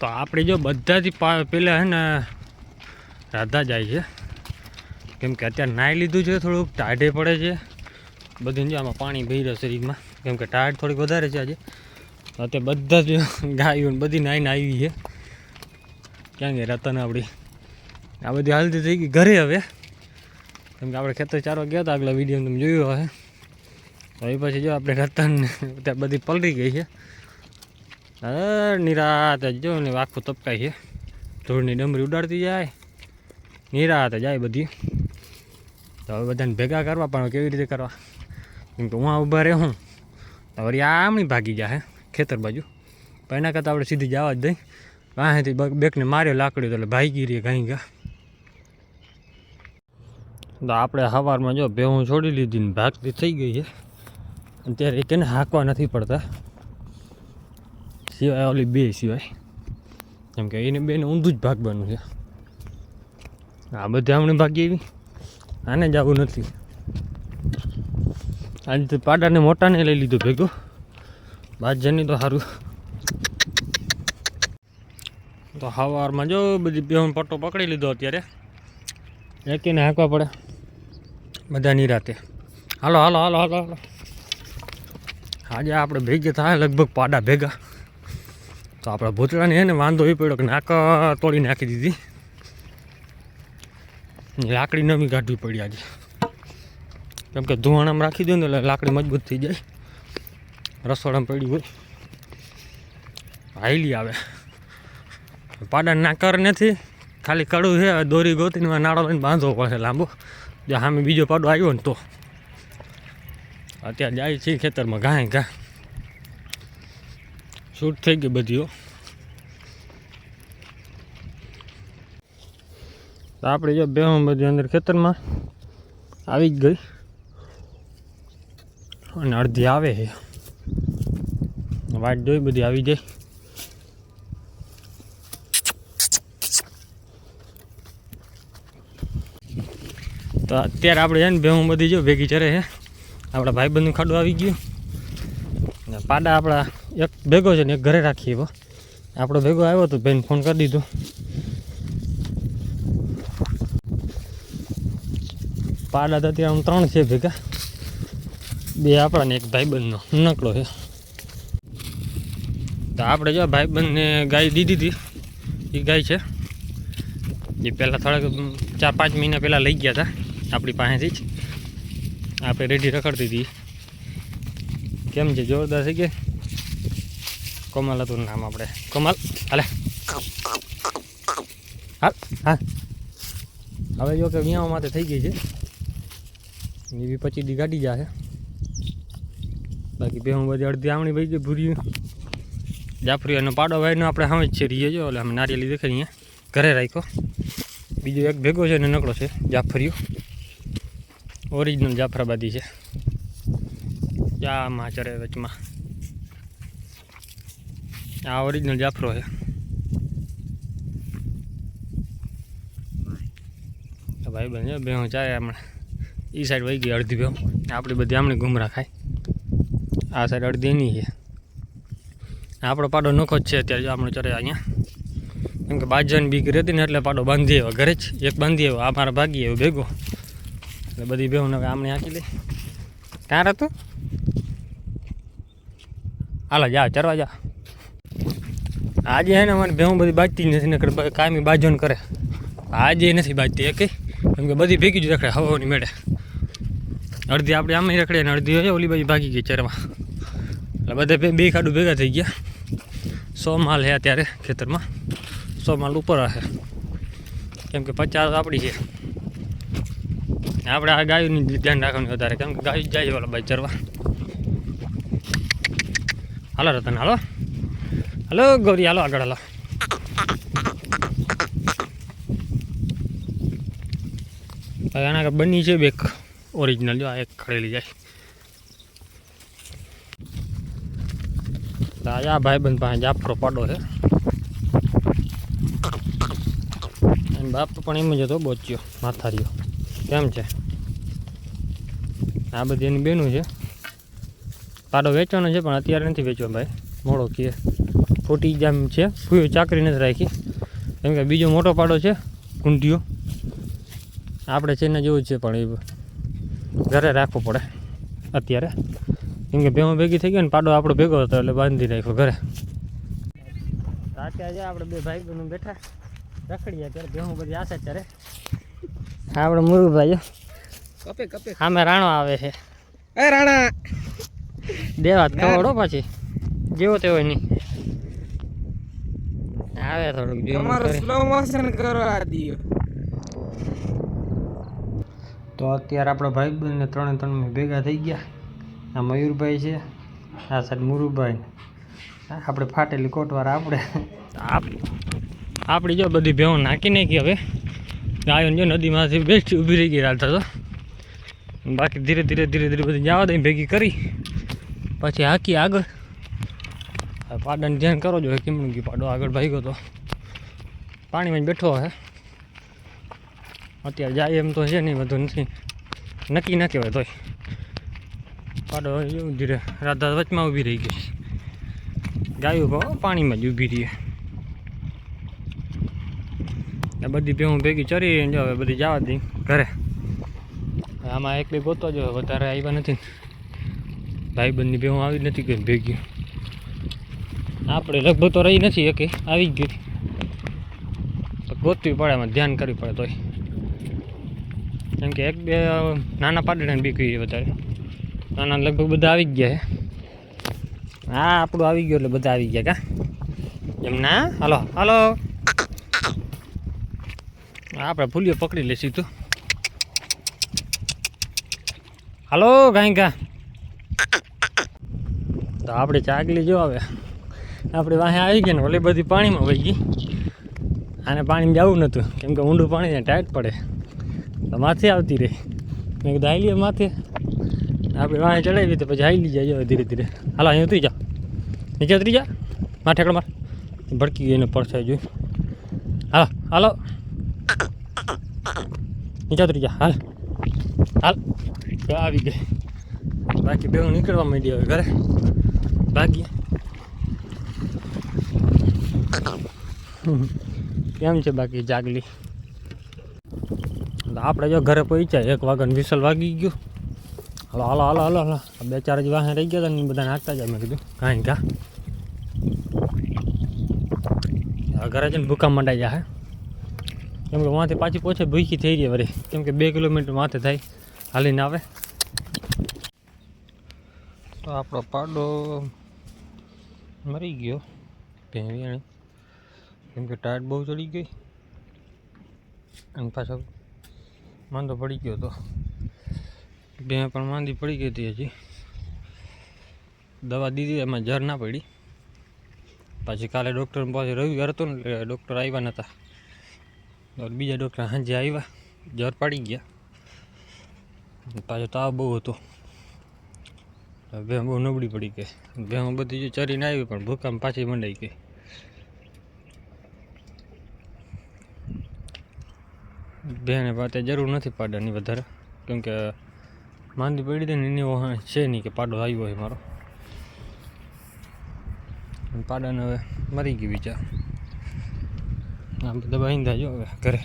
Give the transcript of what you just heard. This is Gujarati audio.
તો આપણે જો બધાથી પહેલાં હે ને રાધા જાય છે. કેમ કે અત્યારે નાહી લીધું છે, થોડુંક ટાઢે પડે છે. બધું જો આમાં પાણી ભરી રહ્યું શરીરમાં. કેમ કે ટાઢ થોડીક વધારે છે આજે. અત્યારે બધા જ ગાયો બધી નાહીને આવી છે. ક્યાં ગઈ રતન આપણી આ બધી હાલતી થઈ ગઈ ઘરે હવે. કેમ કે આપણે ખેતર ચારવા ગયા હતા, આગલા વીડિયો તમે જોયું હશે. તો એ પછી જો આપણે રતન બધી પલળી ગઈ છે. અરે નિરાતે જો ને આખું તપકાય છે. ધૂળની ડમરી ઉડાડતી જાય. નિરાતે જાય બધી. તો હવે બધાને ભેગા કરવા પણ કેવી રીતે કરવા? કેમ કે હું ઊભા રહે. હું તો વળી આમણી ભાગી જાય ખેતર બાજુ. પણ એના કરતાં આપણે સીધી જવા જ દઈ વાંહેથી બેકને માર્યો લાકડી તો એટલે ભાગી રહીએ કાંઈ ગયા તો આપણે સવારમાં જો ભેહું છોડી લીધી ને ભાગતી થઈ ગઈ છે. અત્યારે તેને હાંકવા નથી પડતા. સિવાય ઓલી બે સિવાય કેમ કે એને બેને ઊંધું જ ભાગવાનું છે આ બધી હમણાં ભાગી એવી આને જ આવું નથી આજે તો પાડાને મોટાને લઈ લીધો ભેગો બાજરની તો સારું તો સવારમાં જો બધી બેહું પટ્ટો પકડી લીધો અત્યારે એકીને હાંકવા પડે બધા નિરાતે હાલો હાલો હાલો હાલો હાલો આજે આપણે ભેગા થાય લગભગ પાડા ભેગા તો આપણા ભૂતળાને એને વાંધો એ પડ્યો કે નાક તોડી નાખી દીધી. લાકડી નવી કાઢવી પડી આજે. કેમ કે ધુવાણામાં રાખી દો ને એટલે લાકડી મજબૂત થઈ જાય. રસોડામાં પડી હોય. હાઈલી આવે. પાડા નાકર નથી. ખાલી કડું છે, દોરી ગોતીને નાળો લઈને બાંધવો પડશે લાંબો. જો સામે બીજો પાડો આવ્યો ને તો. અત્યારે જાય છે ખેતરમાં ગાય ઘા. શૂટ થઈ ગઈ બધીઓ. તો આપણે જો બે બધી અંદર ખેતરમાં. આવી જ ગઈ. અને અડધી આવે છે. વાટ જોઈ બધી આવી જાય. તો અત્યારે આપણે છે ને બેહું બધી જો ભેગી ચરે છે. આપણા ભાઈબંધનું ખાડું આવી ગયું. પાડા આપણા એક ભેગો છે ને એક ઘરે રાખીએ એવો આપણો ભેગો આવ્યો તો બેન ફોન કરી દીધો. પાડા તો અત્યારે આમ ત્રણ છે ભેગા. બે આપણાને એક ભાઈબંધનો. નકલો છે. તો આપણે જો ભાઈબંધને ગાય દીધી હતી. એ ગાય છે. એ પહેલાં થોડાક ચાર પાંચ મહિના પહેલાં લઈ ગયા હતા આપણી પાસેથી જ. આપણે રેડી રખડતી હતી. કેમ છે? જોરદાર છે કે? કોમલ હતું નામ આપણે. કોમલ, હાલે. હા હા. હવે જો કે વિયાઓ માટે થઈ ગઈ છે. એવી પચી દી ગાડી જશે બાકી બે હું બધી અડધી આવણી ભાઈ ગઈ ભૂરી જાફરી અને પાડો ભાઈનો આપણે સામે જ છે રહીએ જો. એટલે અમે નારિયેલી દેખાય અહીંયા. ઘરે રાખ્યો. બીજો એક ભેગો છે ને નકળો છે, જાફરીઓ. ઓરિજિનલ જાફરાબાદી છે. ચામાં ચરે વચમાં. આ ઓરિજિનલ જાફરો છે. ભાઈ બન બે હું ચાલે હમણાં એ સાઈડ વહી ગઈ અડધી બેહું આપણી બધી આમણે ગુમરા ખાય. આ સાઈડ અડધી એની છે. આપણો પાડો નોખો જ છે અત્યારે આપણે ચડે અહીંયા. કેમ કે બાજાની બીક રહેતી ને એટલે પાડો બાંધી આવ્યો, ઘરે જ એક બાંધી આવ્યો, આ મારા ભાગી આવ્યો ભેગો. એટલે બધી બેહું હવે આમને હાંકી લઈ ક્યાં રહેતું હાલો જા, ચરવા જા. આજે હે ને મને ભેહું બધી બાજતી જ નથી નકર કાયમી બાજોન કરે. આજે નથી બાજતી એકે કેમ કે બધી ભેગી જ રખડે હવાની મેળે. અડધી આપણે આમ રખડે ને અડધી હોય, ઓલી બાજુ ભાગી ગઈ ચરવા એટલે બધા બે ખાડું ભેગા થઈ ગયા. સો માલ છે અત્યારે ખેતરમાં. સો માલ ઉપર હશે કેમ કે પચાસ આપણી છે. આપણે આ ગાયોની ધ્યાન રાખવાનું વધારે, કેમ કે ગાયો જાય ઓલા બાજુ ચરવા હાલો રતન, હાલો. હલો, ગૌરી, હાલો આગળ, હાલો. આના આગળ બની છે બેક ઓરિજિનલ જો આ એક ખડેલી જાય. રાજા ભાઈબંધ પાસે જાફરો પાડો છે. બાપ પણ એમ જ હતો, બોચ્યો, માથારીઓ. કેમ છે? આ બધી એની બેનું છે. પાડો વેચવાનો છે, પણ અત્યારે નથી વેચવા ભાઈ. મોડો કે ખોટી જામ છે કોઈ ચાકરી નથી રાખી. કેમ કે બીજો મોટો પાડો છે કુંઢિયો આપણે છે ને જેવું છે પણ એ ઘરે રાખવું પડે અત્યારે. કેમ કે ભેહું ભેગી થઈ ગયો ને પાડો આપણો ભેગો હતો એટલે બાંધી રાખ્યો ઘરે. રાતે જે આપણે બે ભાઈ બહેનો બેઠા. રખડીએ ત્યારે ભેહું બધી આશે ત્યારે આપણે મુરુભાઈ કપે કપે. સામે રાણો આવે છે. એ રાણા. દેવા જ ખવડો પછી. જેવો તેવો નહીં આવે થોડુંક જેવું તમારું સ્લો મોશન કરવા દિયો. તો અત્યારે આપણા ભાઈ બંને ત્રણે ત્રણ ભેગા થઈ ગયા. આ મયુરભાઈ છે આ સાહેબ મુરુભાઈ આપણે ફાટેલી કોટવાર આપણે. આપ આપણી જો બધી ભેવ નાખી નાખી હવે. ગાયો જો નદીમાંથી બેસ્ટ ઊભી રહી ગઈ રાત તો. બાકી ધીરે ધીરે ધીરે ધીરે બધી જવા દઈ ભેગી કરી. પછી હાકી આગળ. પાડાને ધ્યાન કરો જો કિમણું પાડો. આગળ ભાગ્યો તો પાણીમાં બેઠો હે. અત્યારે જાય એમ તો છે નહીં બધું નથી. નક્કી ના કહેવાય તોય. પાડો એવું ધીરે રાધા વચમાં ઊભી રહી ગઈ. ગાયું પાણીમાં જ ઊભી રહી બધી ભેહું ભેગી ચરી જો બધી જવા દઈ ઘરે. આમાં એક બે ગોતો જો વધારે આવ્યા નથી. ભાઈ બંધની ભેહું આવી નથી કઈ ભેગી આપણે લગભગ તો રહી નથી એકે આવી જ તો ગોતવી પડે, એમાં ધ્યાન કરવી પડે તોય. કેમ કે એક બે નાના પાડડાને બીકવી વધારે. નાના લગભગ બધા આવી ગયા હા, આપણું આવી ગયું એટલે બધા આવી ગયા કા? એમ ના? હાલો હાલો. આપણે ફૂલીઓ પકડી લઈશું તું. હાલો કાંઈ કા તો આપણે ચાગલી જો હવે આપણે વાહે આવી ગયા ને ઓલી બધી પાણીમાં વહી ગઈ. આને પાણીમાં જવું નહોતું કેમ કે ઊંડું પાણી ટાઈટ પડે. તો માથે આવતી રહી. મેં કીધું હાલી માથે. આપણે વાહે ચડાવી તો પછી હાલી જાય ધીરે ધીરે. હાલો અહીં ઉતરી જા. નીચે ઉતરી જા. માથે એકડો ભડકી ગઈ એને પડછાઈ જોઈ. હાલો હાલો. નીચે ઉતરી જા. હાલ. હાલ. આવી ગઈ. બાકી બે નીકળવા માંડી હવે ઘરે. ભાગીએ કેમ છે બાકી જાગલી? એટલે આપણે જો ઘરે પહોંચ્યા, એક વાગ્યાનું વિસલ વાગી ગયું. હાલો હાલો હાલો હાલો હાલો. આ બે ચાર જ વાહન રહી ગયા હતા ને બધા નાખતા જાય, મેં કીધું. કાંઈ કા? આ ઘરે જઈને ભૂકા મંડાઈ જાય કેમ કે વાંથી પાછી પહોંચે ભૂખી થઈ રહી વળી. કેમ કે બે કિલોમીટર માથે થાય, હાલીને આવે. તો આપણો પાડો મરી ગયો ભેવિયાણી કેમ કે ટાયર બહુ ચડી ગઈ. અને પાછો માંદો પડી ગયો હતો બે પણ માંદી પડી ગઈ હતી હજી. દવા દીધી એમાં જર ના પડી. પછી કાલે ડૉક્ટર પાસે રવિવાર હતો ને ડૉક્ટર આવ્યા નહોતા બીજા ડૉક્ટર સાંજે આવ્યા, જર પાડી ગયા. પાછો તાવ બહુ હતો. ભેં બહુ નબળી પડી ગઈ. ભેં બધી ચરીને આવી, પણ ભૂકામ પાછી મંડાઈ ગઈ. બેને પાતે જરૂર નથી પાડાની વધારે. કેમ કે માંદી પડી હતી એની વહાણ છે નહીં કે પાડો આવ્યો હોય મારો. પાડાને હવે મરી ગયું બીજા આ બધા બાંધા જો હવે ઘરે.